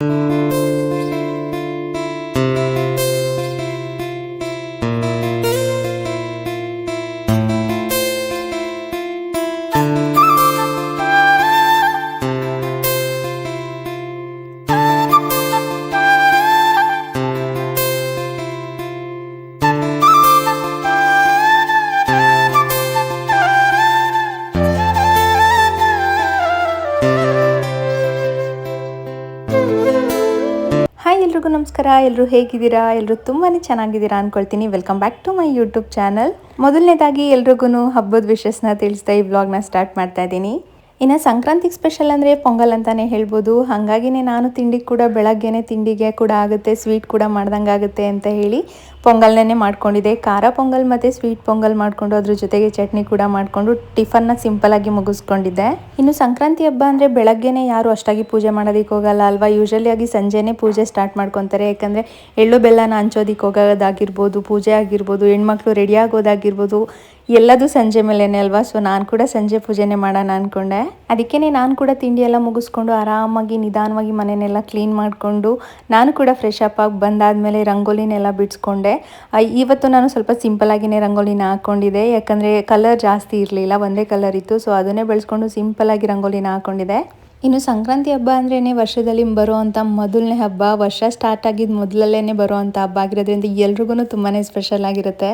you. ನಮಸ್ಕಾರ ಎಲ್ಲರೂ ಹೇಗಿದ್ದೀರಾ? ಎಲ್ಲರೂ ತುಂಬಾ ಚೆನ್ನಾಗಿದ್ದೀರಾ ಅನ್ಕೊಳ್ತೀನಿ. Welcome back to my YouTube channel ಮೊದಲನೇದಾಗಿ ಎಲ್ರಿಗೂ ಹಬ್ಬದ ವಿಶಸ್ನ ತಿಳಿಸ್ತಾ ಈ ವ್ಲಾಗ್ನ ಸ್ಟಾರ್ಟ್ ಮಾಡ್ತಾ ಇದ್ದೀನಿ. ಇನ್ನು ಸಂಕ್ರಾಂತಿಗೆ ಸ್ಪೆಷಲ್ ಅಂದರೆ ಪೊಂಗಲ್ ಅಂತಲೇ ಹೇಳ್ಬೋದು. ಹಾಗಾಗಿನೇ ನಾನು ತಿಂಡಿ ಕೂಡ ಬೆಳಗ್ಗೆನೇ ತಿಂಡಿಗೆ ಕೂಡ ಆಗುತ್ತೆ ಸ್ವೀಟ್ ಕೂಡ ಮಾಡ್ದಂಗೆ ಆಗುತ್ತೆ ಅಂತ ಹೇಳಿ ಪೊಂಗಲ್ನೇ ಮಾಡ್ಕೊಂಡಿದ್ದೆ ಖಾರ ಪೊಂಗಲ್ ಮತ್ತು ಸ್ವೀಟ್ ಪೊಂಗಲ್ ಮಾಡಿಕೊಂಡು ಅದ್ರ ಜೊತೆಗೆ ಚಟ್ನಿ ಕೂಡ ಮಾಡಿಕೊಂಡು ಟಿಫನ್ನ ಸಿಂಪಲಾಗಿ ಮುಗಿಸ್ಕೊಂಡಿದ್ದೆ. ಇನ್ನು ಸಂಕ್ರಾಂತಿ ಹಬ್ಬ ಅಂದರೆ ಬೆಳಗ್ಗೆನೇ ಯಾರು ಅಷ್ಟಾಗಿ ಪೂಜೆ ಮಾಡೋದಕ್ಕೆ ಹೋಗಲ್ಲ ಅಲ್ವಾ? ಯೂಶಲಿ ಆಗಿ ಸಂಜೆನೇ ಪೂಜೆ ಸ್ಟಾರ್ಟ್ ಮಾಡ್ಕೊತಾರೆ. ಯಾಕಂದರೆ ಎಳ್ಳು ಬೆಲ್ಲನ ಹಂಚೋದಿಕ್ಕೆ ಹೋಗೋದಾಗಿರ್ಬೋದು, ಪೂಜೆ ಆಗಿರ್ಬೋದು, ಹೆಣ್ಮಕ್ಳು ರೆಡಿ ಆಗೋದಾಗಿರ್ಬೋದು, ಎಲ್ಲದೂ ಸಂಜೆ ಮೇಲೇನೆ ಅಲ್ವಾ? ಸೊ ನಾನು ಕೂಡ ಸಂಜೆ ಪೂಜೆನೇ ಮಾಡೋಣ ಅಂದ್ಕೊಂಡೆ ಅದಕ್ಕೇ ನಾನು ಕೂಡ ತಿಂಡಿ ಎಲ್ಲ ಮುಗಿಸ್ಕೊಂಡು ಆರಾಮಾಗಿ ನಿಧಾನವಾಗಿ ಮನೆಯನ್ನೆಲ್ಲ ಕ್ಲೀನ್ ಮಾಡಿಕೊಂಡು ನಾನು ಕೂಡ ಫ್ರೆಶ್ ಅಪ್ ಆಗಿ ಬಂದಾದಮೇಲೆ ರಂಗೋಲಿನೆಲ್ಲ ಬಿಡಿಸ್ಕೊಂಡೆ. ಇವತ್ತು ನಾನು ಸ್ವಲ್ಪ ಸಿಂಪಲ್ ಆಗಿನೇ ರಂಗೋಲಿನ ಹಾಕ್ಕೊಂಡಿದ್ದೆ ಯಾಕಂದರೆ ಕಲರ್ ಜಾಸ್ತಿ ಇರಲಿಲ್ಲ, ಒಂದೇ ಕಲರ್ ಇತ್ತು ಸೊ ಅದನ್ನೇ ಬೆಳೆಸ್ಕೊಂಡು ಸಿಂಪಲ್ ಆಗಿ ರಂಗೋಲಿನ ಹಾಕ್ಕೊಂಡಿದ್ದೆ ಇನ್ನು ಸಂಕ್ರಾಂತಿ ಹಬ್ಬ ಅಂದ್ರೇ ವರ್ಷದಲ್ಲಿ ಬರುವಂಥ ಮೊದಲನೇ ಹಬ್ಬ. ವರ್ಷ ಸ್ಟಾರ್ಟ್ ಆಗಿದ್ದು ಮೊದಲಲ್ಲೇ ಬರುವಂಥ ಹಬ್ಬ ಆಗಿರೋದ್ರಿಂದ ಎಲ್ರಿಗೂ ತುಂಬಾ ಸ್ಪೆಷಲ್ ಆಗಿರುತ್ತೆ.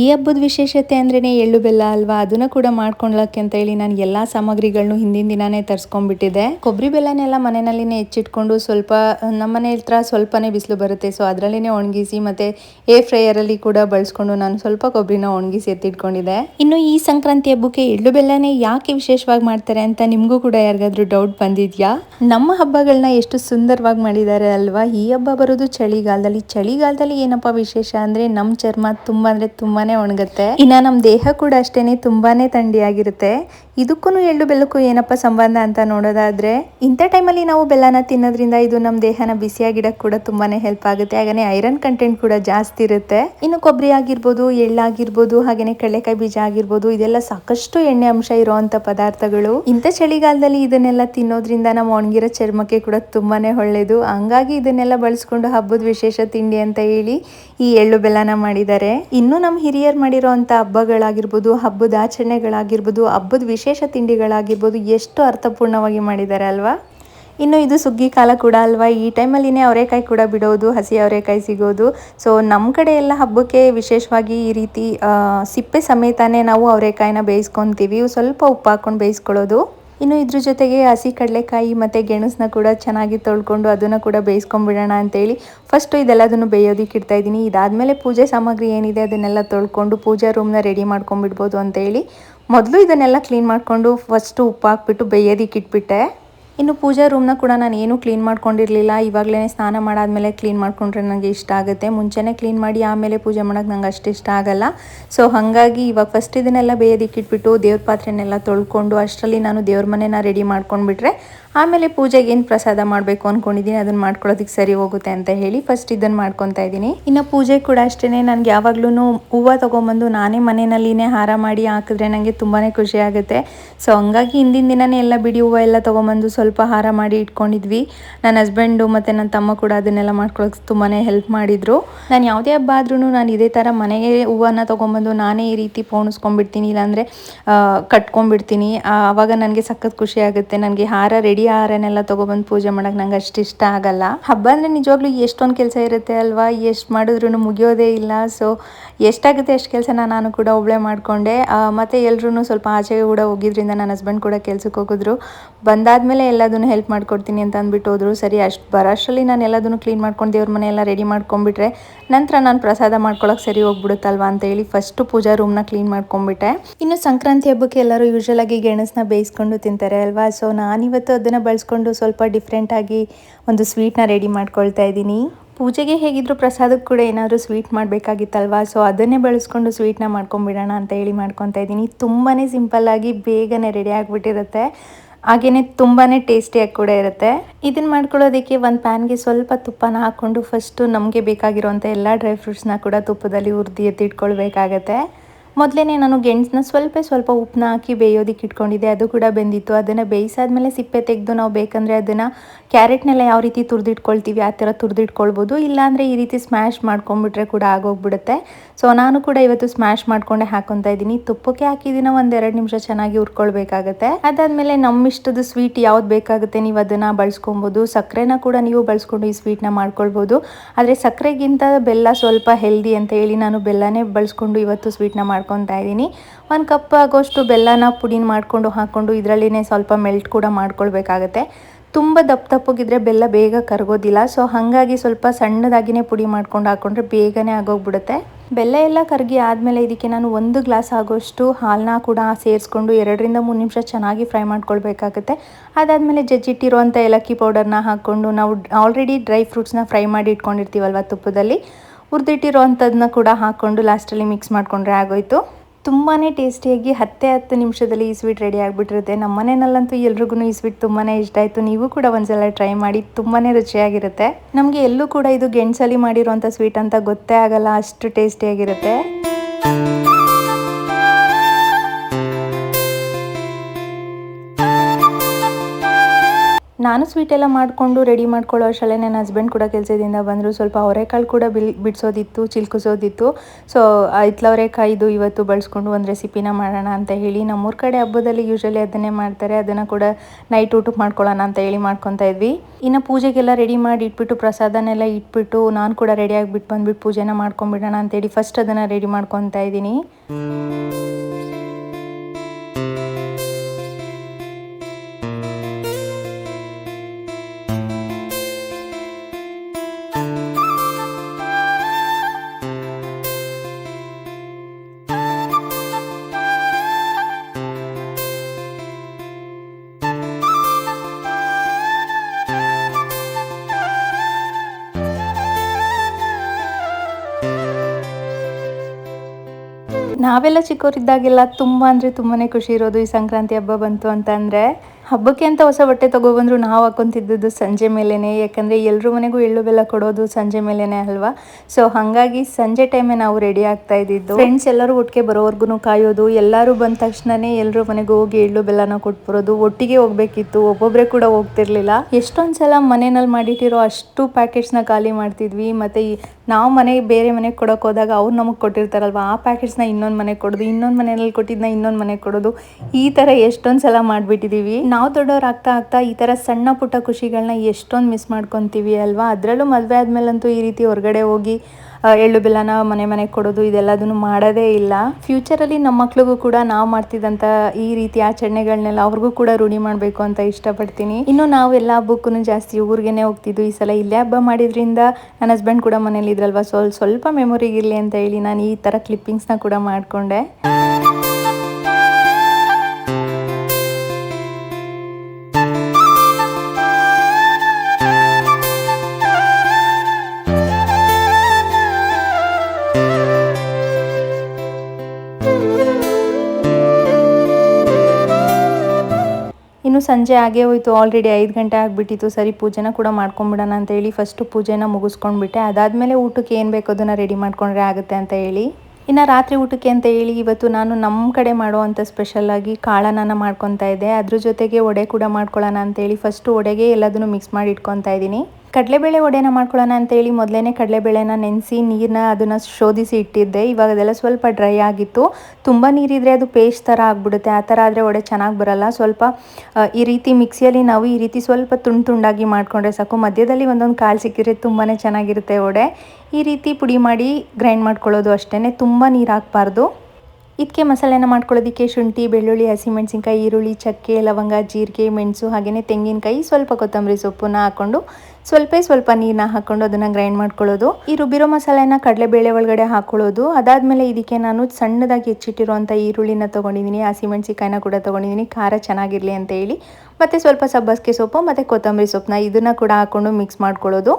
ಈ ಹಬ್ಬದ ವಿಶೇಷತೆ ಅಂದ್ರೇ ಎಳ್ಳು ಬೆಲ್ಲ ಅಲ್ವಾ? ಅದನ್ನು ಕೂಡ ಮಾಡ್ಕೊಂಡ್ಲಕ್ಕೆ ಅಂತ ಹೇಳಿ ನಾನು ಎಲ್ಲ ಸಾಮಗ್ರಿಗಳನ್ನು ಹಿಂದಿನ ದಿನಾನೇ ತರಿಸ್ಕೊಂಡ್ಬಿಟ್ಟಿದ್ದೆ. ಕೊಬ್ಬರಿ ಬೆಲ್ಲನೆಲ್ಲ ಮನೆಯಲ್ಲಿನೇ ಹೆಚ್ಚಿಟ್ಕೊಂಡು ಸ್ವಲ್ಪ ನಮ್ಮನೆ ಹತ್ರ ಸ್ವಲ್ಪನೇ ಬಿಸಿಲು ಬರುತ್ತೆ ಸೊ ಅದರಲ್ಲಿನೇ ಒಣಗಿಸಿ ಮತ್ತು ಏರ್ ಫ್ರೈಯರಲ್ಲಿ ಕೂಡ ಬಳಸ್ಕೊಂಡು ನಾನು ಸ್ವಲ್ಪ ಕೊಬ್ಬರಿನ ಒಣಗಿಸಿ ಎತ್ತಿಟ್ಕೊಂಡಿದ್ದೆ. ಇನ್ನು ಈ ಸಂಕ್ರಾಂತಿ ಹಬ್ಬಕ್ಕೆ ಎಳ್ಳು ಬೆಲ್ಲನೇ ಯಾಕೆ ವಿಶೇಷವಾಗಿ ಮಾಡ್ತಾರೆ ಅಂತ ನಿಮಗೂ ಕೂಡ ಯಾರಿಗಾದ್ರೂ ಡೌಟ್ ಬಂದಿದ್ಯಾ? ನಮ್ಮ ಹಬ್ಬಗಳನ್ನ ಎಷ್ಟು ಸುಂದರವಾಗಿ ಮಾಡಿದ್ದಾರೆ ಅಲ್ವಾ? ಈ ಹಬ್ಬ ಬರೋದು ಚಳಿಗಾಲದಲ್ಲಿ. ಚಳಿಗಾಲದಲ್ಲಿ ಏನಪ್ಪ ವಿಶೇಷ ಅಂದ್ರೆ ನಮ್ಮ ಚರ್ಮ ತುಂಬಾ ಅಂದ್ರೆ ತುಂಬಾನೇ ಒಣಗುತ್ತೆ. ಇನ್ನ ನಮ್ಮ ದೇಹ ಕೂಡ ಅಷ್ಟೇನೆ ತುಂಬಾನೇ ತಂಡಿಯಾಗಿರುತ್ತೆ. ಇದಕ್ಕೂ ಎಳ್ಳು ಬೆಲ್ಲಕ್ಕೂ ಏನಪ್ಪ ಸಂಬಂಧ ಅಂತ ನೋಡೋದಾದ್ರೆ, ಇಂಥ ಟೈಮಲ್ಲಿ ನಾವು ಬೆಲ್ಲನ ತಿನ್ನೋದ್ರಿಂದ ಇದು ನಮ್ಮ ದೇಹನ ಬಿಸಿಯಾಗಿಡಕ್ಕೆ ಕೂಡ ತುಂಬಾನೇ ಹೆಲ್ಪ್ ಆಗುತ್ತೆ. ಹಾಗೇನೆ ಐರನ್ ಕಂಟೆಂಟ್ ಕೂಡ ಜಾಸ್ತಿ ಇರುತ್ತೆ. ಇನ್ನು ಕೊಬ್ಬರಿ ಆಗಿರ್ಬೋದು ಎಳ್ಳಾಗಿರ್ಬೋದು ಹಾಗೇನೆ ಕಡಲೆಕಾಯಿ ಬೀಜ ಆಗಿರ್ಬೋದು, ಇದೆಲ್ಲ ಸಾಕಷ್ಟು ಎಣ್ಣೆ ಅಂಶ ಇರುವಂತ ಪದಾರ್ಥಗಳು. ಇಂಥ ಚಳಿಗಾಲದಲ್ಲಿ ಇದನ್ನೆಲ್ಲ ತಿನ್ನೋದ್ರಿಂದ ನಮ್ಮ ಒಣಗಿರೋ ಚರ್ಮಕ್ಕೆ ಕೂಡ ತುಂಬಾನೇ ಒಳ್ಳೇದು. ಹಂಗಾಗಿ ಇದನ್ನೆಲ್ಲ ಬಳಸ್ಕೊಂಡು ಹಬ್ಬದ ವಿಶೇಷ ತಿಂಡಿ ಅಂತ ಹೇಳಿ ಈ ಎಳ್ಳು ಬೆಲ್ಲನ ಮಾಡಿದ್ದಾರೆ. ಇನ್ನು ನಮ್ಮ ಹಿರಿಯರು ಮಾಡಿರೋಂಥ ಹಬ್ಬಗಳಾಗಿರ್ಬೋದು, ಹಬ್ಬದ ಆಚರಣೆಗಳಾಗಿರ್ಬೋದು, ಹಬ್ಬದ ವಿಶೇಷ ತಿಂಡಿಗಳಾಗಿರ್ಬೋದು ಎಷ್ಟು ಅರ್ಥಪೂರ್ಣವಾಗಿ ಮಾಡಿದ್ದಾರೆ ಅಲ್ವಾ? ಇನ್ನು ಇದು ಸುಗ್ಗಿ ಕಾಲ ಕೂಡ ಅಲ್ವಾ? ಈ ಟೈಮಲ್ಲಿನೇ ಅವರೆಕಾಯಿ ಕೂಡ ಬಿಡೋದು, ಹಸಿ ಅವರೆಕಾಯಿ ಸಿಗೋದು. ಸೊ ನಮ್ಮ ಕಡೆ ಎಲ್ಲ ಹಬ್ಬಕ್ಕೆ ವಿಶೇಷವಾಗಿ ಈ ರೀತಿ ಸಿಪ್ಪೆ ಸಮೇತನೇ ನಾವು ಅವರೆಕಾಯಿನ ಬೇಯಿಸ್ಕೊತೀವಿ. ಸ್ವಲ್ಪ ಉಪ್ಪು ಹಾಕೊಂಡು ಬೇಯಿಸ್ಕೊಳ್ಳೋದು. ಇನ್ನು ಇದ್ರ ಜೊತೆಗೆ ಹಸಿ ಕಡಲೆಕಾಯಿ ಮತ್ತು ಗೆಣಸನ್ನ ಕೂಡ ಚೆನ್ನಾಗಿ ತೊಳ್ಕೊಂಡು ಅದನ್ನು ಕೂಡ ಬೇಯಿಸ್ಕೊಂಡ್ಬಿಡೋಣ ಅಂತೇಳಿ ಫಸ್ಟು ಇದೆಲ್ಲದನ್ನು ಬೇಯೋದಕ್ಕೆ ಇಡ್ತಾ ಇದ್ದೀನಿ. ಇದಾದಮೇಲೆ ಪೂಜೆ ಸಾಮಗ್ರಿ ಏನಿದೆ ಅದನ್ನೆಲ್ಲ ತೊಳ್ಕೊಂಡು ಪೂಜಾ ರೂಮ್ನ ರೆಡಿ ಮಾಡ್ಕೊಂಡ್ಬಿಡ್ಬೋದು ಅಂತೇಳಿ. ಮೊದಲು ಇದನ್ನೆಲ್ಲ ಕ್ಲೀನ್ ಮಾಡಿಕೊಂಡು ಫಸ್ಟು ಉಪ್ಪು ಹಾಕ್ಬಿಟ್ಟು ಬೇಯೋದಕ್ಕೆ ಇಟ್ಬಿಟ್ಟೆ. ಇನ್ನು ಪೂಜಾ ರೂಮ್ನ ಕೂಡ ನಾನು ಏನೂ ಕ್ಲೀನ್ ಮಾಡ್ಕೊಂಡಿರಲಿಲ್ಲ. ಇವಾಗಲೇ ಸ್ನಾನ ಮಾಡಾದ್ಮೇಲೆ ಕ್ಲೀನ್ ಮಾಡ್ಕೊಂಡ್ರೆ ನನಗೆ ಇಷ್ಟ ಆಗುತ್ತೆ. ಮುಂಚೆನೇ ಕ್ಲೀನ್ ಮಾಡಿ ಆಮೇಲೆ ಪೂಜೆ ಮಾಡೋಕೆ ನಂಗೆ ಅಷ್ಟು ಇಷ್ಟ ಆಗಲ್ಲ. ಸೊ ಹಾಗಾಗಿ ಇವಾಗ ಫಸ್ಟ್ ಇದನ್ನೆಲ್ಲ ಬೇಯೋದಿಕ್ಕಿಟ್ಬಿಟ್ಟು ದೇವ್ರ ಪಾತ್ರೆನೆಲ್ಲ ತೊಳ್ಕೊಂಡು ಅಷ್ಟರಲ್ಲಿ ನಾನು ದೇವ್ರ ಮನೆನ ರೆಡಿ ಮಾಡ್ಕೊಂಡ್ಬಿಟ್ರೆ ಆಮೇಲೆ ಪೂಜೆಗೆ ಏನು ಪ್ರಸಾದ ಮಾಡಬೇಕು ಅಂದ್ಕೊಂಡಿದ್ದೀನಿ ಅದನ್ನು ಮಾಡ್ಕೊಳ್ಳೋದಕ್ಕೆ ಸರಿ ಹೋಗುತ್ತೆ ಅಂತ ಹೇಳಿ ಫಸ್ಟ್ ಇದನ್ನು ಮಾಡ್ಕೊತಾ ಇದ್ದೀನಿ. ಇನ್ನು ಪೂಜೆ ಕೂಡ ಅಷ್ಟೇ ನನಗೆ ಯಾವಾಗ್ಲೂ ಹೂವು ತೊಗೊಂಬಂದು ನಾನೇ ಮನೆಯಲ್ಲಿನೇ ಹಾರ ಮಾಡಿ ಹಾಕಿದ್ರೆ ನನಗೆ ತುಂಬಾ ಖುಷಿ ಆಗುತ್ತೆ. ಸೊ ಹಂಗಾಗಿ ಹಿಂದಿನ ದಿನನೇ ಎಲ್ಲ ಬಿಡಿ ಹೂವು ಎಲ್ಲ ತೊಗೊಂಬಂದು ಸ್ವಲ್ಪ ಹಾರ ಮಾಡಿ ಇಟ್ಕೊಂಡಿದ್ವಿ. ನನ್ನ ಹಸ್ಬೆಂಡು ಮತ್ತು ನನ್ನ ತಮ್ಮ ಕೂಡ ಅದನ್ನೆಲ್ಲ ಮಾಡ್ಕೊಳ್ಳೋಕೆ ತುಂಬಾ ಹೆಲ್ಪ್ ಮಾಡಿದರು. ನಾನು ಯಾವುದೇ ಹಬ್ಬ ಆದ್ರೂ ನಾನು ಇದೇ ಥರ ಮನೆಗೆ ಹೂವನ್ನು ತೊಗೊಂಬಂದು ನಾನೇ ಈ ರೀತಿ ಪೋಣಿಸ್ಕೊಂಡ್ಬಿಡ್ತೀನಿ, ಇಲ್ಲಾಂದರೆ ಕಟ್ಕೊಂಡ್ಬಿಡ್ತೀನಿ. ಆವಾಗ ನನಗೆ ಸಖತ್ ಖುಷಿ ಆಗುತ್ತೆ. ನನಗೆ ಹಾರ ರೆಡಿ ಹಾರನೆಲ್ಲ ತೊಗೊಬಂದು ಪೂಜೆ ಮಾಡೋಕೆ ನಂಗೆ ಅಷ್ಟು ಇಷ್ಟ ಆಗಲ್ಲ. ಹಬ್ಬ ಅಂದರೆ ನಿಜವಾಗ್ಲೂ ಎಷ್ಟೊಂದು ಕೆಲಸ ಇರುತ್ತೆ ಅಲ್ವಾ? ಎಷ್ಟು ಮಾಡಿದ್ರೂ ಮುಗಿಯೋದೇ ಇಲ್ಲ. ಸೊ ಎಷ್ಟಾಗುತ್ತೆ ಅಷ್ಟು ಕೆಲಸ ನಾನು ಕೂಡ ಒಬ್ಬಳೇ ಮಾಡಿಕೊಂಡೆ. ಮತ್ತೆ ಎಲ್ಲರೂ ಸ್ವಲ್ಪ ಆಚೆಗೆ ಕೂಡ ಹೋಗಿದ್ರಿಂದ ನನ್ನ ಹಸ್ಬೆಂಡ್ ಕೂಡ ಕೆಲ್ಸಕ್ಕೆ ಹೋಗಿದ್ರು. ಬಂದಾದ್ಮೇಲೆ ಎಲ್ಲದನ್ನು ಹೆಲ್ಪ್ ಮಾಡ್ಕೊಡ್ತೀನಿ ಅಂತ ಅಂದ್ಬಿಟ್ಟು ಹೋದ್ರು. ಸರಿ, ಅಷ್ಟು ಬರೋಷ್ಟರಲ್ಲಿ ನಾನು ಎಲ್ಲದನ್ನು ಕ್ಲೀನ್ ಮಾಡ್ಕೊಂಡು ದೇವ್ರ ಮನೆ ಎಲ್ಲ ರೆಡಿ ಮಾಡ್ಕೊಂಡ್ಬಿಟ್ರೆ ನಂತರ ನಾನು ಪ್ರಸಾದ ಮಾಡ್ಕೊಳಕ್ಕೆ ಸರಿ ಹೋಗ್ಬಿಡುತ್ತಲ್ವಾ ಅಂತ ಹೇಳಿ ಫಸ್ಟು ಪೂಜಾ ರೂಮ್ನ ಕ್ಲೀನ್ ಮಾಡ್ಕೊಂಡ್ಬಿಟ್ಟೆ. ಇನ್ನು ಸಂಕ್ರಾಂತಿ ಹಬ್ಬಕ್ಕೆ ಎಲ್ಲರೂ ಯೂಶಲ್ ಆಗಿ ಗೆಣಸನ್ನ ಬೇಯಿಸ್ಕೊಂಡು ತಿಂತಾರೆ ಅಲ್ವಾ? ಸೊ ನಾನಿವತ್ತು ಅದನ್ನು ಬಳಸ್ಕೊಂಡು ಸ್ವಲ್ಪ ಡಿಫ್ರೆಂಟಾಗಿ ಒಂದು ಸ್ವೀಟ್ನ ರೆಡಿ ಮಾಡ್ಕೊಳ್ತಾ ಇದ್ದೀನಿ. ಪೂಜೆಗೆ ಹೇಗಿದ್ರು ಪ್ರಸಾದಕ್ಕೆ ಕೂಡ ಏನಾದರೂ ಸ್ವೀಟ್ ಮಾಡಬೇಕಾಗಿತ್ತಲ್ವಾ? ಸೊ ಅದನ್ನೇ ಬಳಸ್ಕೊಂಡು ಸ್ವೀಟ್ನ ಮಾಡ್ಕೊಂಬಿಡೋಣ ಅಂತ ಹೇಳಿ ಮಾಡ್ಕೊತಾ ಇದ್ದೀನಿ. ತುಂಬಾ ಸಿಂಪಲ್ಲಾಗಿ ಬೇಗನೆ ರೆಡಿ ಆಗಿಬಿಟ್ಟಿರುತ್ತೆ. ಹಾಗೆಯೇ ತುಂಬಾ ಟೇಸ್ಟಿಯಾಗಿ ಕೂಡ ಇರುತ್ತೆ. ಇದನ್ನು ಮಾಡ್ಕೊಳ್ಳೋದಕ್ಕೆ ಒಂದು ಪ್ಯಾನ್ಗೆ ಸ್ವಲ್ಪ ತುಪ್ಪನ ಹಾಕ್ಕೊಂಡು ಫಸ್ಟು ನಮಗೆ ಬೇಕಾಗಿರೋಂಥ ಎಲ್ಲ ಡ್ರೈ ಫ್ರೂಟ್ಸ್ನ ಕೂಡ ತುಪ್ಪದಲ್ಲಿ ಹುರಿದು ಎತ್ತಿಟ್ಕೊಳ್ಬೇಕಾಗತ್ತೆ ಮೊದಲೇ ನಾನು ಗೆಣಸನ್ನ ಸ್ವಲ್ಪ ಸ್ವಲ್ಪ ಉಪ್ಪನ್ನ ಹಾಕಿ ಬೇಯೋದಕ್ಕೆ ಇಟ್ಕೊಂಡಿದ್ದೆ. ಅದು ಕೂಡ ಬೆಂದಿತ್ತು. ಅದನ್ನು ಬೇಯಿಸಾದ್ಮೇಲೆ ಸಿಪ್ಪೆ ತೆಗೆದು ನಾವು ಬೇಕಂದರೆ ಅದನ್ನು ಕ್ಯಾರೆಟ್ನೆಲ್ಲ ಯಾವ ರೀತಿ ತುರಿದಿಟ್ಕೊಳ್ತೀವಿ ಆ ಥರ ತುರಿದಿಟ್ಕೊಳ್ಬೋದು. ಇಲ್ಲಾಂದರೆ ಈ ರೀತಿ ಸ್ಮ್ಯಾಶ್ ಮಾಡ್ಕೊಂಡ್ಬಿಟ್ರೆ ಕೂಡ ಆಗೋಗ್ಬಿಡುತ್ತೆ. ಸೊ, ನಾನು ಕೂಡ ಇವತ್ತು ಸ್ಮ್ಯಾಶ್ ಮಾಡ್ಕೊಂಡೆ ಹಾಕೊತಾ ಇದ್ದೀನಿ. ತುಪ್ಪಕ್ಕೆ ಹಾಕಿದಿನ ಒಂದೆರಡು ನಿಮಿಷ ಚೆನ್ನಾಗಿ ಹುರ್ಕೊಳ್ಬೇಕಾಗತ್ತೆ. ಅದಾದಮೇಲೆ ನಮ್ಮಿಷ್ಟದ ಸ್ವೀಟ್ ಯಾವ್ದು ಬೇಕಾಗುತ್ತೆ ನೀವು ಅದನ್ನು ಬಳಸ್ಕೊಬೋದು. ಸಕ್ಕರೆನ ಕೂಡ ನೀವು ಬಳಸ್ಕೊಂಡು ಈ ಸ್ವೀಟ್ನ ಮಾಡ್ಕೊಳ್ಬೋದು. ಆದರೆ ಸಕ್ಕರೆಗಿಂತ ಬೆಲ್ಲ ಸ್ವಲ್ಪ ಹೆಲ್ದಿ ಅಂತ ಹೇಳಿ ನಾನು ಬೆಲ್ಲನೇ ಬಳಸ್ಕೊಂಡು ಇವತ್ತು ಸ್ವೀಟ್ನ ಮಾಡ್ಕೊತಾ ಇದ್ದೀನಿ. ಒಂದು ಕಪ್ ಆಗೋಷ್ಟು ಬೆಲ್ಲನ ಪುಡಿನ ಮಾಡಿಕೊಂಡು ಹಾಕ್ಕೊಂಡು ಇದರಲ್ಲಿನೇ ಸ್ವಲ್ಪ ಮೆಲ್ಟ್ ಕೂಡ ಮಾಡ್ಕೊಳ್ಬೇಕಾಗತ್ತೆ. ತುಂಬ ದಪ್ಪ ತಪ್ಪಗಿದ್ರೆ ಬೆಲ್ಲ ಬೇಗ ಕರಗೋದಿಲ್ಲ. ಸೊ ಹಾಗಾಗಿ ಸ್ವಲ್ಪ ಸಣ್ಣದಾಗಿನೇ ಪುಡಿ ಮಾಡ್ಕೊಂಡು ಹಾಕ್ಕೊಂಡ್ರೆ ಬೇಗನೆ ಆಗೋಗ್ಬಿಡುತ್ತೆ. ಬೆಲ್ಲ ಎಲ್ಲ ಕರಗಿ ಆದಮೇಲೆ ಇದಕ್ಕೆ ನಾನು ಒಂದು ಗ್ಲಾಸ್ ಆಗೋಷ್ಟು ಹಾಲನ್ನ ಕೂಡ ಸೇರಿಸ್ಕೊಂಡು ಎರಡರಿಂದ ಮೂರು ನಿಮಿಷ ಚೆನ್ನಾಗಿ ಫ್ರೈ ಮಾಡ್ಕೊಳ್ಬೇಕಾಗುತ್ತೆ. ಅದಾದಮೇಲೆ ಜಜ್ಜಿಟ್ಟಿರುವಂಥ ಏಲಕ್ಕಿ ಪೌಡರ್ನ ಹಾಕ್ಕೊಂಡು ನಾವು ಆಲ್ರೆಡಿ ಡ್ರೈ ಫ್ರೂಟ್ಸ್ನ ಫ್ರೈ ಮಾಡಿ ಇಟ್ಕೊಂಡಿರ್ತೀವಲ್ವ ತುಪ್ಪದಲ್ಲಿ. ಹುರಿದಿಟ್ಟಿರೋವಂಥದ್ದನ್ನ ಕೂಡ ಹಾಕ್ಕೊಂಡು ಲಾಸ್ಟಲ್ಲಿ ಮಿಕ್ಸ್ ಮಾಡಿಕೊಂಡ್ರೆ ಆಗೋಯಿತು. ತುಂಬಾ ಟೇಸ್ಟಿಯಾಗಿ ಹತ್ತೇ ಹತ್ತು ನಿಮಿಷದಲ್ಲಿ ಈ ಸ್ವೀಟ್ ರೆಡಿ ಆಗಿಬಿಟ್ಟಿರುತ್ತೆ. ನಮ್ಮ ಮನೆಯಲ್ಲಂತೂ ಎಲ್ರಿಗೂ ಈ ಸ್ವೀಟ್ ತುಂಬಾ ಇಷ್ಟ ಆಯಿತು. ನೀವು ಕೂಡ ಒಂದ್ಸಲ ಟ್ರೈ ಮಾಡಿ ತುಂಬಾ ರುಚಿಯಾಗಿರುತ್ತೆ. ನಮಗೆ ಎಲ್ಲೂ ಕೂಡ ಇದು ಗೆಣಸಲ್ಲಿ ಮಾಡಿರುವಂಥ ಸ್ವೀಟ್ ಅಂತ ಗೊತ್ತೇ ಆಗಲ್ಲ, ಅಷ್ಟು ಟೇಸ್ಟಿಯಾಗಿರುತ್ತೆ ನಾನು ಸ್ವೀಟ್ ಎಲ್ಲ ಮಾಡಿಕೊಂಡು ರೆಡಿ ಮಾಡ್ಕೊಳ್ಳೋ ಅಷ್ಟರಲ್ಲೇ ನನ್ನ ಹಸ್ಬೆಂಡ್ ಕೂಡ ಕೆಲಸದಿಂದ ಬಂದರು. ಸ್ವಲ್ಪ ಅವರೆಕಾಳು ಕೂಡ ಬಿಲ್ ಬಿಡಿಸೋದಿತ್ತು, ಚಿಲ್ಕಿಸೋದಿತ್ತು. ಸೊ ಹಿತ್ಲವರೆಕಾಯಿದು ಇವತ್ತು ಬಳಸ್ಕೊಂಡು ಒಂದು ರೆಸಿಪಿನ ಮಾಡೋಣ ಅಂತ ಹೇಳಿ ನಮ್ಮೂರ ಕಡೆ ಹಬ್ಬದಲ್ಲಿ ಯೂಶಲಿ ಅದನ್ನೇ ಮಾಡ್ತಾರೆ. ಅದನ್ನು ಕೂಡ ನೈಟ್ ಊಟಕ್ಕೆ ಮಾಡ್ಕೊಳ್ಳೋಣ ಅಂತ ಹೇಳಿ ಮಾಡ್ಕೊತಾ ಇದ್ವಿ. ಇನ್ನು ಪೂಜೆಗೆಲ್ಲ ರೆಡಿ ಮಾಡಿ ಇಟ್ಬಿಟ್ಟು ಪ್ರಸಾದನೆಲ್ಲ ಇಟ್ಬಿಟ್ಟು ನಾನು ಕೂಡ ರೆಡಿ ಆಗಿಬಿಟ್ಟು ಬಂದ್ಬಿಟ್ಟು ಪೂಜೆನ ಮಾಡ್ಕೊಂಡ್ಬಿಡೋಣ ಅಂತೇಳಿ ಫಸ್ಟ್ ಅದನ್ನು ರೆಡಿ ಮಾಡ್ಕೊತಾ ಇದ್ದೀನಿ. ನಾವೆಲ್ಲ ಚಿಕ್ಕವರಿದ್ದಾಗೆಲ್ಲ ತುಂಬ ಅಂದರೆ ತುಂಬಾ ಖುಷಿ ಇರೋದು ಈ ಸಂಕ್ರಾಂತಿ ಹಬ್ಬ ಬಂತು ಅಂತ ಅಂದರೆ ಹಬ್ಬಕ್ಕೆ ಅಂತ ಹೊಸ ಬಟ್ಟೆ ತೊಗೊಬಂದ್ರು ನಾವು ಹಾಕೊಂತಿದ್ದದ್ದು ಸಂಜೆ ಮೇಲೇ ಯಾಕಂದರೆ ಎಲ್ಲರೂ ಮನೆಗೂ ಎಳ್ಳು ಬೆಲ್ಲ ಕೊಡೋದು ಸಂಜೆ ಮೇಲೇ ಅಲ್ವಾ? ಸೊ ಹಾಗಾಗಿ ಸಂಜೆ ಟೈಮೇ ನಾವು ರೆಡಿ ಆಗ್ತಾ ಇದ್ದಿದ್ದು. ಫ್ರೆಂಡ್ಸ್ ಎಲ್ಲರೂ ಒಟ್ಟಿಗೆ ಬರೋವರೆಗೂ ಕಾಯೋದು, ಎಲ್ಲರೂ ಬಂದ ತಕ್ಷಣನೇ ಎಲ್ಲರ ಮನೆಗೂ ಹೋಗಿ ಎಳ್ಳು ಬೆಲ್ಲನ ಕೊಟ್ಬರೋದು ಒಟ್ಟಿಗೆ ಹೋಗ್ಬೇಕಿತ್ತು ಒಬ್ಬೊಬ್ಬರೇ ಕೂಡ ಹೋಗ್ತಿರ್ಲಿಲ್ಲ. ಎಷ್ಟೊಂದು ಸಲ ಮನೆಯಲ್ಲಿ ಮಾಡಿಟ್ಟಿರೋ ಅಷ್ಟು ಪ್ಯಾಕೆಟ್ಸ್ನ ಖಾಲಿ ಮಾಡ್ತಿದ್ವಿ, ಮತ್ತು ನಾವು ಮನೆಗೆ ಬೇರೆ ಮನೆಗೆ ಕೊಡೋಕೆ ಹೋದಾಗ ಅವ್ರು ನಮಗೆ ಕೊಟ್ಟಿರ್ತಾರಲ್ವ? ಆ ಪ್ಯಾಕೆಟ್ಸ್ನ ಇನ್ನೊಂದು ಮನೆಗೆ ಕೊಡೋದು, ಇನ್ನೊಂದು ಮನೆಯಲ್ಲಿ ಕೊಟ್ಟಿದ್ದನ್ನ ಇನ್ನೊಂದು ಮನೆಗೆ ಕೊಡೋದು. ಈ ಥರ ಎಷ್ಟೊಂದು ಸಲ ಮಾಡಿಬಿಟ್ಟಿದ್ದೀವಿ ನಾವು ದೊಡ್ಡವ್ರು ಆಗ್ತಾ ಆಗ್ತಾ ಈ ಥರ ಸಣ್ಣ ಪುಟ್ಟ ಖುಷಿಗಳನ್ನ ಎಷ್ಟೊಂದು ಮಿಸ್ ಮಾಡ್ಕೊತೀವಿ ಅಲ್ವಾ? ಅದರಲ್ಲೂ ಮದುವೆ ಆದಮೇಲಂತೂ ಈ ರೀತಿ ಹೊರಗಡೆ ಹೋಗಿ ಎಳ್ಳು ಬೆಲ್ಲನ ಮನೆ ಮನೆಗೆ ಕೊಡೋದು, ಇದೆಲ್ಲದನ್ನು ಮಾಡೋದೇ ಇಲ್ಲ. ಫ್ಯೂಚರಲ್ಲಿ ನಮ್ಮ ಮಕ್ಳಿಗೂ ಕೂಡ ನಾವು ಮಾಡ್ತಿದ್ದಂಥ ಈ ರೀತಿ ಆಚರಣೆಗಳನ್ನೆಲ್ಲ ಅವ್ರಿಗೂ ಕೂಡ ರೂಢಿ ಮಾಡಬೇಕು ಅಂತ ಇಷ್ಟಪಡ್ತೀನಿ. ಇನ್ನು ನಾವು ಎಲ್ಲ ಹಬ್ಬಕ್ಕೂ ಜಾಸ್ತಿ ಊರಿಗೆನೇ ಹೋಗ್ತಿದ್ವಿ. ಈ ಸಲ ಇಲ್ಲೇ ಹಬ್ಬ ಮಾಡಿದ್ರಿಂದ ನನ್ನ ಹಸ್ಬೆಂಡ್ ಕೂಡ ಮನೇಲಿ ಇದ್ರಲ್ವ? ಸ್ವಲ್ಪ ಸ್ವಲ್ಪ ಮೆಮೊರಿಗಿರಲಿ ಅಂತ ಹೇಳಿ ನಾನು ಈ ಥರ ಕ್ಲಿಪ್ಪಿಂಗ್ಸ್ನ ಕೂಡ ಮಾಡಿಕೊಂಡೆ. ಸಂಜೆ ಆಗೇ ಹೋಯ್ತು ಆಲ್ರೆಡಿ ಐದು ಗಂಟೆ ಆಗಿಬಿಟ್ಟಿತ್ತು. ಸರಿ, ಪೂಜೆನ ಕೂಡ ಮಾಡ್ಕೊಂಬಿಡೋಣ ಅಂತ ಹೇಳಿ ಫಸ್ಟು ಪೂಜೆನ ಮುಗಿಸ್ಕೊಂಡ್ಬಿಟ್ಟೆ. ಅದಾದಮೇಲೆ ಊಟಕ್ಕೆ ಏನು ಬೇಕೋ ಅದನ್ನು ರೆಡಿ ಮಾಡ್ಕೊಂಡ್ರೆ ಆಗುತ್ತೆ ಅಂತ ಹೇಳಿ. ಇನ್ನು ರಾತ್ರಿ ಊಟಕ್ಕೆ ಅಂತ ಹೇಳಿ ಇವತ್ತು ನಾನು ನಮ್ಮ ಕಡೆ ಮಾಡುವಂಥ ಸ್ಪೆಷಲಾಗಿ ಕಾಳನ್ನ ಮಾಡ್ಕೊತಾ ಇದ್ದೆ. ಅದ್ರ ಜೊತೆಗೆ ವಡೆ ಕೂಡ ಮಾಡ್ಕೊಳ್ಳೋಣ ಅಂತೇಳಿ ಫಸ್ಟು ವಡೆಗೆ ಎಲ್ಲದನ್ನು ಮಿಕ್ಸ್ ಮಾಡಿ ಇಟ್ಕೊತಾ ಇದ್ದೀನಿ. ಕಡಲೆಬೇಳೆ ವಡೆನ ಮಾಡ್ಕೊಳ್ಳೋಣ ಅಂತೇಳಿ ಮೊದಲೇ ಕಡಲೆಬೇಳೆನ ನೆನೆಸಿ ನೀರನ್ನ ಅದನ್ನು ಶೋಧಿಸಿ ಇಟ್ಟಿದ್ದೆ. ಇವಾಗ ಅದೆಲ್ಲ ಸ್ವಲ್ಪ ಡ್ರೈ ಆಗಿತ್ತು. ತುಂಬ ನೀರಿದ್ರೆ ಅದು ಪೇಸ್ಟ್ ಥರ ಆಗಿಬಿಡುತ್ತೆ. ಆ ಥರ ಆದರೆ ವಡೆ ಚೆನ್ನಾಗಿ ಬರಲ್ಲ. ಸ್ವಲ್ಪ ಈ ರೀತಿ ಮಿಕ್ಸಿಯಲ್ಲಿ ನಾವು ಈ ರೀತಿ ಸ್ವಲ್ಪ ತುಂಡು ತುಂಡಾಗಿ ಮಾಡಿಕೊಂಡ್ರೆ ಸಾಕು. ಮಧ್ಯದಲ್ಲಿ ಒಂದೊಂದು ಕಾಳು ಸಿಕ್ಕಿದ್ರೆ ತುಂಬಾ ಚೆನ್ನಾಗಿರುತ್ತೆ ವಡೆ. ಈ ರೀತಿ ಪುಡಿ ಮಾಡಿ ಗ್ರೈಂಡ್ ಮಾಡ್ಕೊಳ್ಳೋದು ಅಷ್ಟೇ ತುಂಬ ನೀರು ಹಾಕಬಾರ್ದು. ಇದಕ್ಕೆ ಮಸಾಲೆನ ಮಾಡ್ಕೊಳ್ಳೋದಕ್ಕೆ ಶುಂಠಿ, ಬೆಳ್ಳುಳ್ಳಿ, ಹಸಿಮೆಣಸಿನ್ಕಾಯಿ, ಈರುಳ್ಳಿ, ಚಕ್ಕೆ, ಲವಂಗ, ಜೀರಿಗೆ, ಮೆಣಸು ಹಾಗೆಯೇ ತೆಂಗಿನಕಾಯಿ, ಸ್ವಲ್ಪ ಕೊತ್ತಂಬರಿ ಸೊಪ್ಪನ್ನ ಹಾಕ್ಕೊಂಡು ಸ್ವಲ್ಪ ಸ್ವಲ್ಪ ನೀರನ್ನ ಹಾಕ್ಕೊಂಡು ಅದನ್ನು ಗ್ರೈಂಡ್ ಮಾಡ್ಕೊಳ್ಳೋದು. ಈ ರುಬ್ಬಿರೋ ಮಸಾಲೆನ ಕಡಲೆಬೇಳೆ ಒಳಗಡೆ ಹಾಕ್ಕೊಳ್ಳೋದು ಅದಾದಮೇಲೆ ಇದಕ್ಕೆ ನಾನು ಸಣ್ಣದಾಗಿ ಹೆಚ್ಚಿಟ್ಟಿರುವಂಥ ಈರುಳ್ಳಿನ ತೊಗೊಂಡಿದ್ದೀನಿ, ಹಸಿಮೆಣಸಿನ್ಕಾಯಿನ ಕೂಡ ತೊಗೊಂಡಿದ್ದೀನಿ. ಖಾರ ಚೆನ್ನಾಗಿರಲಿ ಅಂತ ಹೇಳಿ ಮತ್ತು ಸ್ವಲ್ಪ ಸಬ್ಬಸಿಗೆ ಸೊಪ್ಪು, ಮತ್ತು ಕೊತ್ತಂಬರಿ ಸೊಪ್ಪನ್ನ ಇದನ್ನು ಕೂಡ ಹಾಕ್ಕೊಂಡು ಮಿಕ್ಸ್ ಮಾಡ್ಕೊಳ್ಳೋದು.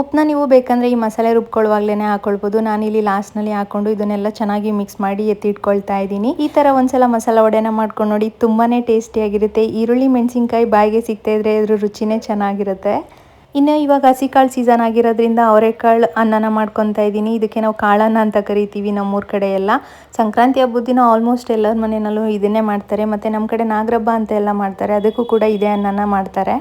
ಉಪ್ಪನ್ನ ನೀವು ಬೇಕಂದರೆ ಈ ಮಸಾಲೆ ರುಬ್ಕೊಳ್ಳುವಾಗಲೇ ಹಾಕೊಳ್ಬೋದು. ಇಲ್ಲಿ ಲಾಸ್ಟ್ನಲ್ಲಿ ಹಾಕೊಂಡು ಇದನ್ನೆಲ್ಲ ಚೆನ್ನಾಗಿ ಮಿಕ್ಸ್ ಮಾಡಿ ಎತ್ತಿ ಇಟ್ಕೊಳ್ತಾ ಇದ್ದೀನಿ. ಈ ಥರ ಒಂದ್ಸಲ ಮಸಾಲ ವಡೆನ ಮಾಡ್ಕೊಂಡು ನೋಡಿ ತುಂಬಾ ಟೇಸ್ಟಿಯಾಗಿರುತ್ತೆ. ಈರುಳ್ಳಿ, ಮೆಣಸಿನ್ಕಾಯಿ ಬಾಯಿಗೆ ಸಿಗ್ತಾ ಇದ್ರೆ ಇದ್ರ ರುಚಿನೇ ಚೆನ್ನಾಗಿರುತ್ತೆ. ಇನ್ನು ಇವಾಗ ಹಸಿಕಾಳು ಸೀಸನ್ ಆಗಿರೋದ್ರಿಂದ ಅವರೆಕಾಳು ಅನ್ನನ ಮಾಡ್ಕೊತಾ ಇದ್ದೀನಿ. ಇದಕ್ಕೆ ನಾವು ಕಾಳನ್ನ ಅಂತ ಕರಿತೀವಿ ನಮ್ಮೂರ ಕಡೆ ಎಲ್ಲ ಸಂಕ್ರಾಂತಿ ಹಬ್ಬದ ದಿನ ಆಲ್ಮೋಸ್ಟ್ ಎಲ್ಲರ ಮನೆಯಲ್ಲೂ ಇದನ್ನೇ ಮಾಡ್ತಾರೆ. ಮತ್ತು ನಮ್ಮ ಕಡೆ ನಾಗರಬ್ಬ ಅಂತ ಎಲ್ಲ ಮಾಡ್ತಾರೆ. ಅದಕ್ಕೂ ಕೂಡ ಇದೇ ಅನ್ನನ ಮಾಡ್ತಾರೆ.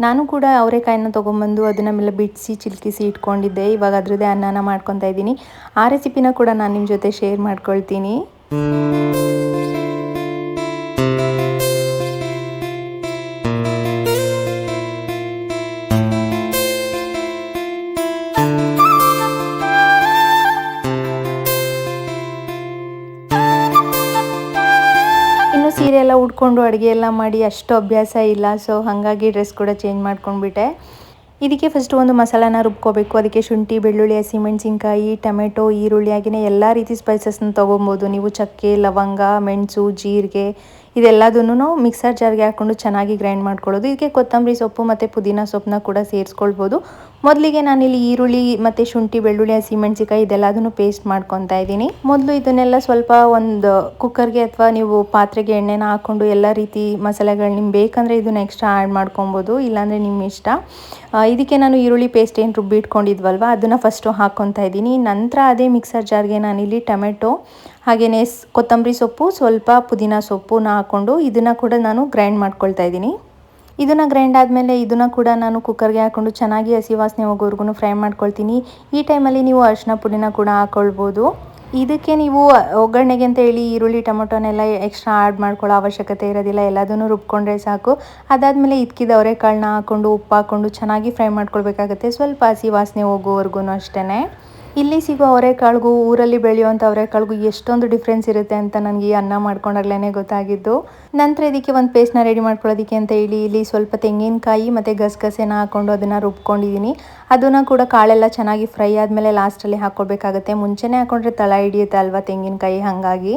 ನಾನು ಕೂಡ ಅವರೆಕಾಯಿನ ತೊಗೊಂಬಂದು ಮೇಲೆ ಬಿಡಿಸಿ, ಚಿಲ್ಕಿಸಿ ಇಟ್ಕೊಂಡಿದ್ದೆ. ಇವಾಗ ಅದ್ರದ್ದೇ ಅನ್ನನ ಮಾಡ್ಕೊತಾ ಇದ್ದೀನಿ. ಆ ರೆಸಿಪಿನ ಕೂಡ ನಾನು ನಿಮ್ಮ ಜೊತೆ ಶೇರ್ ಮಾಡ್ಕೊಳ್ತೀನಿ. ಎಲ್ಲ ಅಡುಗೆ ಎಲ್ಲ ಮಾಡಿ ಅಷ್ಟು ಅಭ್ಯಾಸ ಇಲ್ಲ. ಸೊ ಹಾಗಾಗಿ ಡ್ರೆಸ್ ಕೂಡ ಚೇಂಜ್ ಮಾಡ್ಕೊಂಡ್ಬಿಟ್ಟೆ. ಇದಕ್ಕೆ ಫಸ್ಟ್ ಒಂದು ಮಸಾಲಾನ ರುಬ್ಕೋಬೇಕು. ಅದಕ್ಕೆ ಶುಂಠಿ, ಬೆಳ್ಳುಳ್ಳಿ ಹಸಿಮೆಣಸಿನ್ಕಾಯಿ ಟೊಮೆಟೊ, ಈರುಳ್ಳಿ ಆಗಿನ ಎಲ್ಲ ರೀತಿ ಸ್ಪೈಸಸ್ನ ತೊಗೊಬೋದು. ನೀವು ಚಕ್ಕೆ, ಲವಂಗ, ಮೆಣಸು, ಜೀರಿಗೆ ಇದೆಲ್ಲದನ್ನು ಮಿಕ್ಸರ್ ಜಾರ್ಗೆ ಹಾಕ್ಕೊಂಡು ಚೆನ್ನಾಗಿ ಗ್ರೈಂಡ್ ಮಾಡ್ಕೊಳ್ಳೋದು. ಇದಕ್ಕೆ ಕೊತ್ತಂಬರಿ ಸೊಪ್ಪು ಮತ್ತು ಪುದೀನ ಸೊಪ್ಪನ್ನ ಕೂಡ ಸೇರಿಸ್ಕೊಳ್ಬೋದು. ಮೊದಲಿಗೆ ನಾನಿಲ್ಲಿ ಈರುಳ್ಳಿ ಮತ್ತು ಶುಂಠಿ, ಬೆಳ್ಳುಳ್ಳಿ ಹಸಿಮೆಣಸಿಕಾಯಿ ಇದೆಲ್ಲದನ್ನು ಪೇಸ್ಟ್ ಮಾಡ್ಕೊತಾ ಇದ್ದೀನಿ. ಮೊದಲು ಇದನ್ನೆಲ್ಲ ಸ್ವಲ್ಪ ಒಂದು ಕುಕ್ಕರ್ಗೆ ಅಥವಾ ನೀವು ಪಾತ್ರೆಗೆ ಎಣ್ಣೆನ ಹಾಕ್ಕೊಂಡು ಎಲ್ಲ ರೀತಿ ಮಸಾಲೆಗಳು ನಿಮ್ಗೆ ಬೇಕಂದರೆ ಇದನ್ನು ಎಕ್ಸ್ಟ್ರಾ ಆ್ಯಡ್ ಮಾಡ್ಕೊಬೋದು ಇಲ್ಲಾಂದರೆ ನಿಮ್ಮ ಇಷ್ಟ. ಇದಕ್ಕೆ ನಾನು ಈರುಳ್ಳಿ ಪೇಸ್ಟ್ ಏನು ರುಬ್ಬಿ ಇಟ್ಕೊಂಡಿದ್ವಲ್ವ, ಅದನ್ನು ಫಸ್ಟು ಹಾಕ್ಕೊತಾ ಇದ್ದೀನಿ. ನಂತರ ಅದೇ ಮಿಕ್ಸರ್ ಜಾರ್ಗೆ ನಾನಿಲ್ಲಿ ಟೊಮೆಟೊ ಹಾಗೆಯೇ ಕೊತ್ತಂಬರಿ ಸೊಪ್ಪು, ಸ್ವಲ್ಪ ಪುದೀನ ಸೊಪ್ಪುನ ಹಾಕ್ಕೊಂಡು ಇದನ್ನು ಕೂಡ ನಾನು ಗ್ರೈಂಡ್ ಮಾಡ್ಕೊಳ್ತಾ ಇದ್ದೀನಿ. ಇದನ್ನು ಗ್ರೈಂಡ್ ಆದಮೇಲೆ ಇದನ್ನು ಕೂಡ ನಾನು ಕುಕ್ಕರ್ಗೆ ಹಾಕ್ಕೊಂಡು ಚೆನ್ನಾಗಿ ಹಸಿ ವಾಸನೆ ಹೋಗೋವರೆಗೂ ಫ್ರೈ ಮಾಡ್ಕೊಳ್ತೀನಿ. ಈ ಟೈಮಲ್ಲಿ ನೀವು ಅರಿಶಿನ ಪುಡಿನ ಕೂಡ ಹಾಕ್ಕೊಳ್ಬೋದು ಇದಕ್ಕೆ ನೀವು ಒಗ್ಗರಣೆಗೆ ಅಂತ ಹೇಳಿ ಈರುಳ್ಳಿ, ಟೊಮೊಟೊನೆಲ್ಲ ಎಕ್ಸ್ಟ್ರಾ ಆ್ಯಡ್ ಮಾಡ್ಕೊಳ್ಳೋ ಅವಶ್ಯಕತೆ ಇರೋದಿಲ್ಲ. ಎಲ್ಲದನ್ನು ರುಬ್ಕೊಂಡ್ರೆ ಸಾಕು. ಅದಾದಮೇಲೆ ಇದ್ಕಿದ ಅವರೆಕಾಳನ್ನ ಹಾಕ್ಕೊಂಡು ಉಪ್ಪು ಹಾಕ್ಕೊಂಡು ಚೆನ್ನಾಗಿ ಫ್ರೈ ಮಾಡ್ಕೊಳ್ಬೇಕಾಗತ್ತೆ. ಸ್ವಲ್ಪ ಹಸಿ ವಾಸನೆ ಹೋಗೋವರೆಗೂ ಅಷ್ಟೇ ಇಲ್ಲಿ ಸಿಗೋ ಅವರೆಕಾಳಿಗೂ, ಊರಲ್ಲಿ ಬೆಳೆಯುವಂಥ ಅವರೆಕಾಳಿಗೂ ಎಷ್ಟೊಂದು ಡಿಫ್ರೆನ್ಸ್ ಇರುತ್ತೆ ಅಂತ ನನಗೆ ಅನ್ನ ಮಾಡ್ಕೊಂಡಾಗ್ಲೇ ಗೊತ್ತಾಗಿದ್ದು. ನಂತರ ಇದಕ್ಕೆ ಒಂದು ಪೇಸ್ಟ್ನ ರೆಡಿ ಮಾಡ್ಕೊಳ್ಳೋದಕ್ಕೆ ಅಂತ ಹೇಳಿ, ಇಲ್ಲಿ ಸ್ವಲ್ಪ ತೆಂಗಿನಕಾಯಿ ಮತ್ತು ಗಸಗಸೆನ ಹಾಕ್ಕೊಂಡು ಅದನ್ನು ರುಬ್ಕೊಂಡಿದ್ದೀನಿ ಅದನ್ನು ಕೂಡ ಕಾಳೆಲ್ಲ ಚೆನ್ನಾಗಿ ಫ್ರೈ ಆದಮೇಲೆ ಲಾಸ್ಟಲ್ಲಿ ಹಾಕ್ಕೊಳ್ಬೇಕಾಗುತ್ತೆ ಮುಂಚೆನೇ ಹಾಕ್ಕೊಂಡ್ರೆ ತಳ ಹಿಡಿಯುತ್ತೆ ಅಲ್ವಾ ತೆಂಗಿನಕಾಯಿ? ಹಾಗಾಗಿ.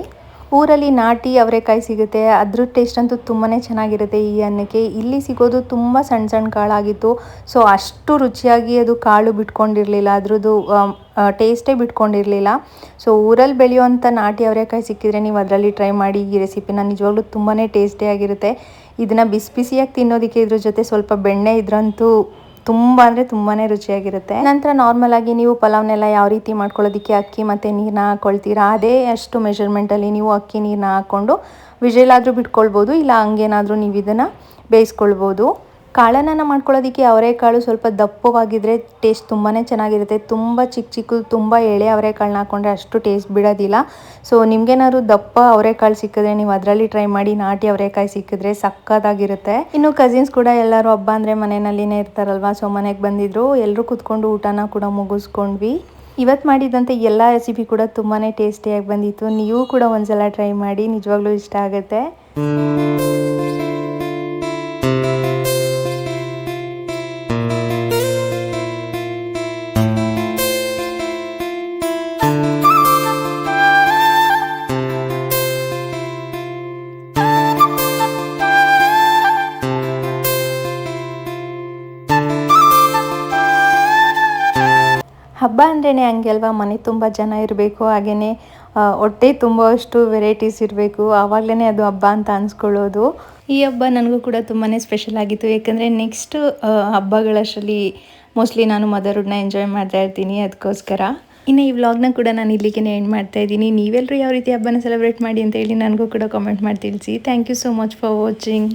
ಊರಲ್ಲಿ ನಾಟಿ ಅವರೆಕಾಯಿ ಸಿಗುತ್ತೆ. ಅದ್ರ ಟೇಸ್ಟ್ ಅಂತೂ ತುಂಬಾ ಚೆನ್ನಾಗಿರುತ್ತೆ ಈ ಅನ್ನಕ್ಕೆ. ಇಲ್ಲಿ ಸಿಗೋದು ತುಂಬ ಸಣ್ಣ ಸಣ್ಣ ಕಾಳಾಗಿತ್ತು. ಸೊ, ಅಷ್ಟು ರುಚಿಯಾಗಿ ಅದು ಕಾಳು ಬಿಟ್ಕೊಂಡಿರಲಿಲ್ಲ. ಅದ್ರದ್ದು ಟೇಸ್ಟೇ ಬಿಟ್ಕೊಂಡಿರಲಿಲ್ಲ. ಸೊ, ಊರಲ್ಲಿ ಬೆಳೆಯುವಂಥ ನಾಟಿ ಅವರೆಕಾಯಿ ಸಿಕ್ಕಿದ್ರೆ ನೀವು ಅದರಲ್ಲಿ ಟ್ರೈ ಮಾಡಿ ಈ ರೆಸಿಪಿನ ನಿಜವಾಗ್ಲೂ ತುಂಬಾ ಟೇಸ್ಟಿಯಾಗಿರುತ್ತೆ ಇದನ್ನು ಬಿಸಿ ಬಿಸಿಯಾಗಿ ತಿನ್ನೋದಕ್ಕೆ ಇದ್ರ ಜೊತೆ ಸ್ವಲ್ಪ ಬೆಣ್ಣೆ ಇದ್ರಂತೂ ತುಂಬ ಅಂದರೆ ತುಂಬಾ ರುಚಿಯಾಗಿರುತ್ತೆ. ನಂತರ ನಾರ್ಮಲ್ ಆಗಿ ನೀವು ಪಲಾವ್ನೆಲ್ಲ ಯಾವ ರೀತಿ ಮಾಡ್ಕೊಳ್ಳೋದಕ್ಕೆ ಅಕ್ಕಿ ಮತ್ತು ನೀರನ್ನ ಹಾಕ್ಕೊಳ್ತೀರಾ ಅದೇ ಅಷ್ಟು ಮೆಷರ್ಮೆಂಟಲ್ಲಿ ನೀವು ಅಕ್ಕಿ ನೀರನ್ನ ಹಾಕ್ಕೊಂಡು ವಿಜಯಲಾದರೂ ಬಿಟ್ಕೊಳ್ಬೋದು, ಇಲ್ಲ ಹಂಗೇನಾದರೂ ನೀವು ಇದನ್ನು ಬೇಯಿಸ್ಕೊಳ್ಬೋದು. ಕಾಳನ್ನ ಮಾಡ್ಕೊಳ್ಳೋದಕ್ಕೆ ಅವರೆಕಾಳು ಸ್ವಲ್ಪ ದಪ್ಪವಾಗಿದ್ದರೆ ಟೇಸ್ಟ್ ತುಂಬಾ ಚೆನ್ನಾಗಿರುತ್ತೆ. ತುಂಬ ಚಿಕ್ಕ ಚಿಕ್ಕ, ತುಂಬ ಎಳೆ ಅವರೆಕಾಳನ್ನ ಹಾಕ್ಕೊಂಡ್ರೆ ಅಷ್ಟು ಟೇಸ್ಟ್ ಬಿಡೋದಿಲ್ಲ. ಸೊ ನಿಮ್ಗೇನಾದ್ರು ದಪ್ಪ ಅವರೆಕಾಳು ಸಿಕ್ಕಿದ್ರೆ ನೀವು ಅದರಲ್ಲಿ ಟ್ರೈ ಮಾಡಿ ನಾಟಿ ಅವರೆಕಾಯಿ ಸಿಕ್ಕಿದ್ರೆ ಸಕ್ಕತ್ತಾಗಿರುತ್ತೆ ಇನ್ನು ಕಸಿನ್ಸ್ ಕೂಡ ಎಲ್ಲರೂ ಹಬ್ಬ ಅಂದರೆ ಮನೆಯಲ್ಲಿನೇ ಇರ್ತಾರಲ್ವ? ಸೊ ಮನೆಗೆ ಬಂದಿದ್ರು. ಎಲ್ಲರೂ ಕುತ್ಕೊಂಡು ಊಟನ ಕೂಡ ಮುಗಿಸ್ಕೊಂಡ್ವಿ. ಇವತ್ತು ಮಾಡಿದಂತೆ ಎಲ್ಲ ರೆಸಿಪಿ ಕೂಡ ತುಂಬಾ ಟೇಸ್ಟಿಯಾಗಿ ಬಂದಿತ್ತು. ನೀವು ಕೂಡ ಒಂದ್ಸಲ ಟ್ರೈ ಮಾಡಿ. ನಿಜವಾಗ್ಲೂ ಇಷ್ಟ ಆಗುತ್ತೆ. ಹಬ್ಬ ಅಂದ್ರೇ ಹಂಗೆ ಅಲ್ವಾ ಮನೆ ತುಂಬ ಜನ ಇರಬೇಕು ಹಾಗೆಯೇ ಹೊಟ್ಟೆ ತುಂಬುವಷ್ಟು ವೆರೈಟೀಸ್ ಇರಬೇಕು. ಆವಾಗಲೇ ಅದು ಹಬ್ಬ ಅಂತ ಅನ್ಸ್ಕೊಳ್ಳೋದು. ಈ ಹಬ್ಬ ನನಗೂ ಕೂಡ ತುಂಬಾ ಸ್ಪೆಷಲ್ ಆಗಿತ್ತು. ಯಾಕಂದರೆ ನೆಕ್ಸ್ಟ್ ಹಬ್ಬಗಳಷ್ಟರಲ್ಲಿ ಮೋಸ್ಟ್ಲಿ ನಾನು ಮದರ್ಹುಡ್ನ ಎಂಜಾಯ್ ಮಾಡ್ತಾ ಇರ್ತೀನಿ ಅದಕ್ಕೋಸ್ಕರ ಇನ್ನು ಈ ವ್ಲಾಗ್ನ ಕೂಡ ನಾನು ಇಲ್ಲಿಗೆ ಎಂಡ್ ಮಾಡ್ತಾ ಇದ್ದೀನಿ. ನೀವೆಲ್ಲರೂ ಯಾವ ರೀತಿ ಹಬ್ಬನ ಸೆಲೆಬ್ರೇಟ್ ಮಾಡಿ ಅಂತ ಹೇಳಿ ನನಗೂ ಕೂಡ ಕಾಮೆಂಟ್ ಮಾಡಿ ತಿಳಿಸಿ. Thank you so much for watching